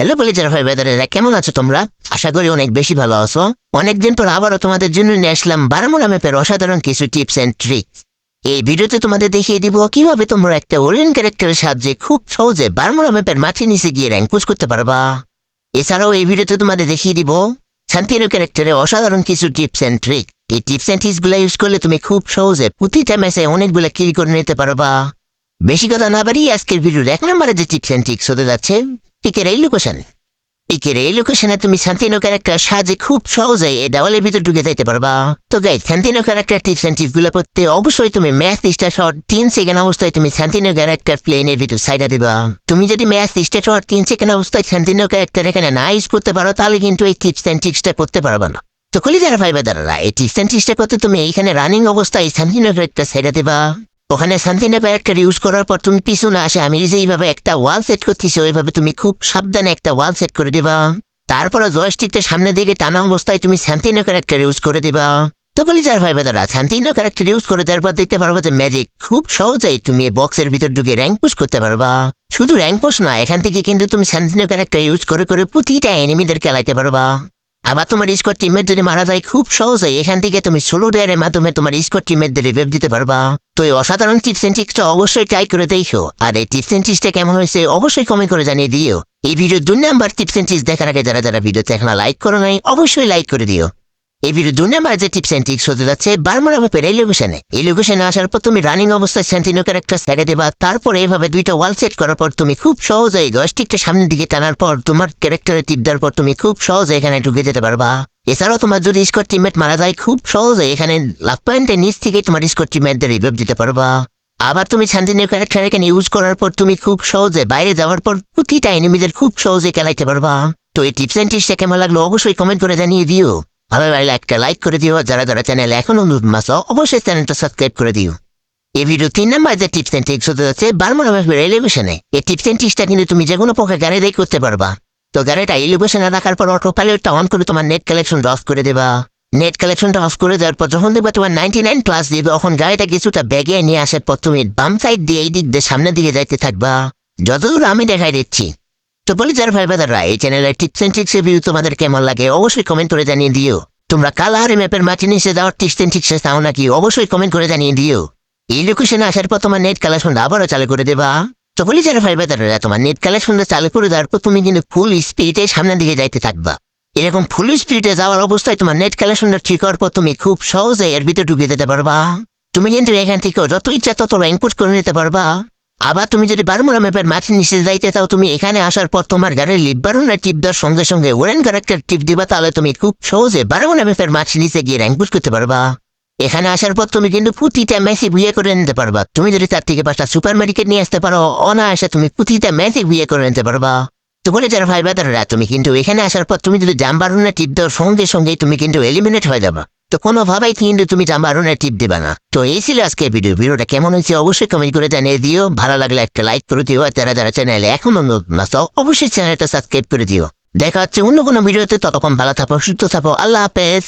Hello বলি যারা ভাই বেদারেরা কেমন আছো তোমরা? আশা করি অনেক বেশি ভালো আছো। অনেকদিন পর আবারও তোমাদের জন্য নিয়ে আসলাম বারামুলা ম্যাপের অসাধারণ কিছু টিপস এন্ড ট্রিক্স। এই ভিডিওতে তোমাদের দেখিয়ে দিব কীভাবে তোমরা একটা ওরিয়েন্ট ক্যারেক্টারের সাহায্যে খুব সহজে বারামুলা ম্যাপের মাঠে নিচে গিয়ে র্যাঙ্ক পুশ করতে পারবা। এছাড়াও এই ভিডিওতে তোমাদের দেখিয়ে দিব শান্তিনো ক্যারেক্টারে অসাধারণ কিছু টিপস এন্ড ট্রিক এই টিপস এন্ড ট্রিক্সগুলো ইউজ করলে তুমি খুব সহজে প্রতিটা ম্যাচে অনেকগুলো কিল করে নিতে পারবা। বেশি কথা না বাড়ি আজকের ভিডিওর এক নম্বরে যে টিপস এন্ড ট্রিক্স হতে যাচ্ছে পিকের এই লোকেশন পিকের এই লোকেশনে তুমি শান্তিনো ক্যারেক্টার সাহায্যে খুব সহজে এই দেওয়ালের ভিতর ঢুকে যাইতে পারবা। তো guy Santino character tips and ট্রিক্সগুলো করতে অবশ্যই তুমি স্টার্ট হওয়ার তিন সেকেন্ড অবস্থায় তুমি শান্তিনো ক্যারেক্টার প্লেনের ভিতর সাইডে দিবা। তুমি যদি স্টার্ট হওয়ার তিন সেকেন্ড অবস্থায় শান্তিনো ক্যারেক্টার এখানে না ইউজ করতে পারো, তাহলে কিন্তু এই টিপস এন্ড ট্রিক্সটা করতে পারবা না। তো কলি যারা ভাইবা দাদারা এই টিপস এন্ড ট্রিক্সটা করতে তুমি এইখানে রানিং অবস্থায় শান্তিনো ক্যারেক্টার সাইডে দিবা। ওখানে শান্তিনা ক্যারেক্টার ইউজ করার পর তুমি পিছনে আসে, আমি যেইভাবে একটা ওয়াল সেট করতেছি, ওইভাবে তুমি খুব সাবধানে একটা ওয়াল সেট করে দিবা। তারপরে জয়স্টিকটা সামনে দিকে টানা অবস্থায় তুমি শান্তিনা ক্যারেক্টার ইউজ করে দিবা। তো বলি, যার ভাই দাদা শান্তিনা ক্যারেক্টার ইউজ করে দেওয়ার পর দেখতে পারব যে ম্যাজিক খুব সহজেই তুমি বক্সের ভিতর ঢুকে র্যাঙ্ক পুশ করতে পারবা। শুধু র্যাঙ্ক পুশ না, এখান থেকে কিন্তু তুমি শান্তিনা ক্যারেক্টার ইউজ করে করে প্রতিটা এনিমিদের খেলাইতে পারবা। আবার তোমার স্কোর টিমের যদি মারা যায়, খুব সহজেই এখান থেকে তুমি সোলো ডেয়ারের মাধ্যমে তোমার স্কোর টিমের রিভাইভ দিতে পারবা। তো এই অসাধারণ টিপস এন্ড ট্রিক্সটা অবশ্যই ট্রাই করে দেখো। আর এই টিপস এন্ড ট্রিক্সটা কেমন হয়েছে, অবশ্যই কমেন্ট করে জানিয়ে দিও। এই ভিডিও দুই নাম্বার টিপস এন্ড ট্রিক্স দেখার আগে যারা যারা ভিডিও দেখনা লাইক করো নাই, অবশ্যই লাইক করে দিও। ভিডিও দুই নাম্বার যে টিপস এন্ড ট্রিক্স হতে যাচ্ছে বারমার ম্যাপের এই লোকেশনে এই লোকেশনে আসার পর তুমি রানিং অবস্থায় সেন্টিনো ক্যারেক্টার ছেড়ে দেবা, তারপরে এইভাবে দুইটা ওয়াল সেট করার পর তুমি খুব সহজেই জয়স্টিকটা সামনের দিকে টানার পর তোমার ক্যারেক্টারে টিপ দেওয়ার পর তুমি খুব সহজে এখানে ঢুকে যেতে পারবা। এছাড়াও তোমার যদি স্কোর টিমমেট মারা যায়, খুব সহজে এখানে লাভ পয়েন্টের নিচ থেকে তোমার স্কোর টিমমেটদের রিভাইভ দিতে পারবা। আবার তুমি শান্তিনীয় ক্যারেক্টার এখানে ইউজ করার পর তুমি খুব সহজে বাইরে যাওয়ার পর প্রতিটা এনিমিদের খুব সহজে খেলাইতে পারবা। তো এই টিপস এন্ড টিপসটা কেমন লাগল, অবশ্যই কমেন্ট করে জানিয়ে দিও। ভালো লাগলে একটা লাইক করে দিও, যারা যারা চ্যানেল এখনও নতুন মাস অবশ্যই চ্যানেলটা সাবস্ক্রাইব করে দিও। এই ভিডিও তিন নাম্বার যে টিপস এন্ড ট্রিক্স হতে যাচ্ছে বারমোনা রেলিভেশনে এই টিপস এন্ড ট্রিক্সটা কিন্তু তুমি যে কোনো পক্ষে গাড়িতেই করতে পারবা। তো গাড়িটা এলিভেশনে রাখার পর অটো পাইলটটা অন করে তোমার নেট কালেকশন অফ করে দেবা। নেট কালেকশনটা অফ করে দেওয়ার পর যখন দেখবা তোমার নাইনটি নাইন প্লাস দিবে তখন গাড়িটা কিছুটা ব্যাগে নিয়ে আসার পর তুমি বাম সাইড দিয়ে এই দিক দিয়ে সামনের দিকে যাইতে থাকবা। যতদূর আমি দেখাই দিচ্ছি তো বলি যার ভাই বাদাররা এই চ্যানেলের টিপস এন্ড ট্রিক্স ভিউ তোমাদের কেমন লাগে, অবশ্যই কমেন্ট করে জানিয়ে দিও। তোমরা কালাহারি ম্যাপের মাটি নিচে দেওয়ার টিপস এন্ড ট্রিক্স চাও নাকি অবশ্যই কমেন্ট করে জানিয়ে দিও। এই লোকেশনে আসার পর তোমার নেট কালেকশনটা আবারও চালু করে দেবা। তো বলি যারা ভাই বাদাররা তোমার নেট কালেকশনটা চালু করে দেওয়ার পর তুমি কিন্তু ফুল স্পিডে সামনের দিকে যাইতে থাকবা। এরকম ফুল স্পিডে যাওয়ার অবস্থায় তোমার নেট কালেকশনটা ঠিক হওয়ার পর তুমি খুব সহজে এর ভিতরে ঢুকে দিতে পারবা। তুমি কিন্তু এখান থেকে যত ইচ্ছা তত র্যাঙ্ক করে নিতে পারবা। আবার তুমি যদি বারমুরা ম্যাপের মাঠে নিচে যাইতে চাও, তুমি এখানে আসার পর তোমার গাড়ির লিবারুনের টিপ দেওয়ার সঙ্গে সঙ্গে ওরেন ক্যারেক্টার টিপ দিবা, তাহলে তুমি খুব সহজে বারমুরা ম্যাপের মাঠে নিচে গিয়ে র্যাঙ্ক করতে পারবা। এখানে আসার পর তুমি কিন্তু প্রতিটা ম্যাচে বিয়ে করে নিতে পারবা। তুমি যদি তার থেকে পাঁচটা সুপার মার্কেট নিয়ে আসতে পারো, অনায়াসে তুমি প্রতিটা ম্যাচে বিয়ে করে নিতে পারবা। তো বলে যারা ভাই বাদাররা তুমি কিন্তু এখানে আসার পর তুমি যদি জাম্বারুনের টিপ দেওয়ার সঙ্গে সঙ্গে তুমি কিন্তু এলিমিনেট হয়ে যাবা। তো কোনোভাবেই কিন্তু তুমি জাম্বারুনের টিপ দেবে না। তো এই ছিল আজকে ভিডিও ভিডিওটা কেমন হয়েছে অবশ্যই কমেন্ট করে জানিয়ে দিও। ভালো লাগলে একটা লাইক করে দিও। আর যারা যারা চ্যানেলে এখনও নতুন আসো অবশ্যই চ্যানেলটা সাবস্ক্রাইব করে দিও। দেখা হচ্ছে অন্য কোনো ভিডিওতে ততক্ষণ ভালো থাকো, সুস্থ থাকো। আল্লাহ হাফেজ।